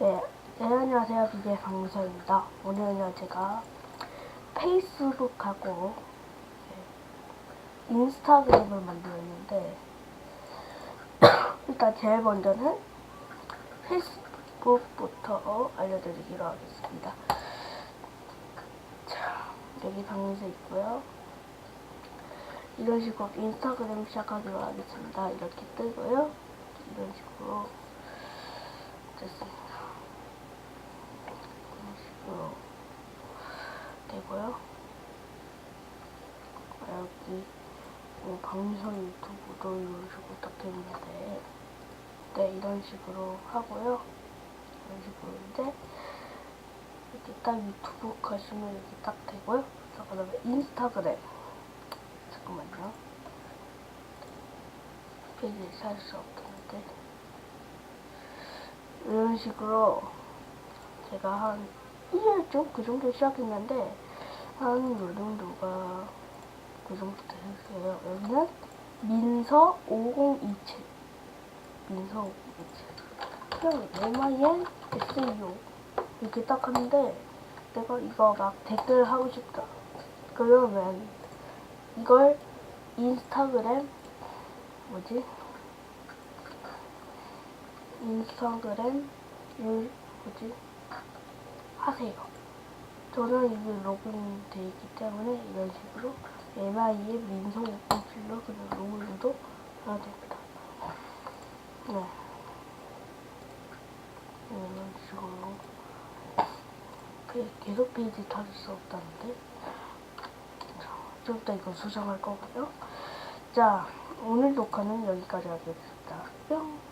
네, 네 안녕하세요. BJ 강무서입니다. 오늘은 제가 페이스북하고 네, 인스타그램을 만들었는데 일단 제일 먼저는 페이스북부터 알려드리기로 하겠습니다. 자, 여기 방에서 있고요. 이런 식으로 인스타그램 시작하기로 하겠습니다. 이렇게 뜨고요. 이런 식으로 됐습니다. 이런 식으로 되고요. 아, 여기 뭐 방송 유튜브도 이런 식으로 딱 되는데 네 이런 식으로 하고요. 이런 식으로 이제 이렇게 딱 유튜브 가시면 이렇게 딱 되고요. 자 그 다음에 인스타그램 잠깐만요. 페이지 살수 없던데 이런 식으로 제가 한 1년쯤 그 정도 시작했는데 한 요 정도가 그 됐어요. 여기는 민서 5027 민서 5027 그냥 MIN SEO 이렇게 딱 하는데 내가 이거 막 댓글 하고 싶다 그러면 이걸 인스타그램 뭐지? 인스타그램 유 뭐지? 하세요. 저는 이게 로그인 돼 있기 때문에 이런 식으로 MI의 민성 오픈실로 그냥 로그인도 해야 됩니다. 네. 이런 식으로 그 계속 페이지 찾을 수 없다는데 자, 좀이따 이거 수정할 거고요. 자, 오늘 녹화는 여기까지 하겠습니다. 뿅!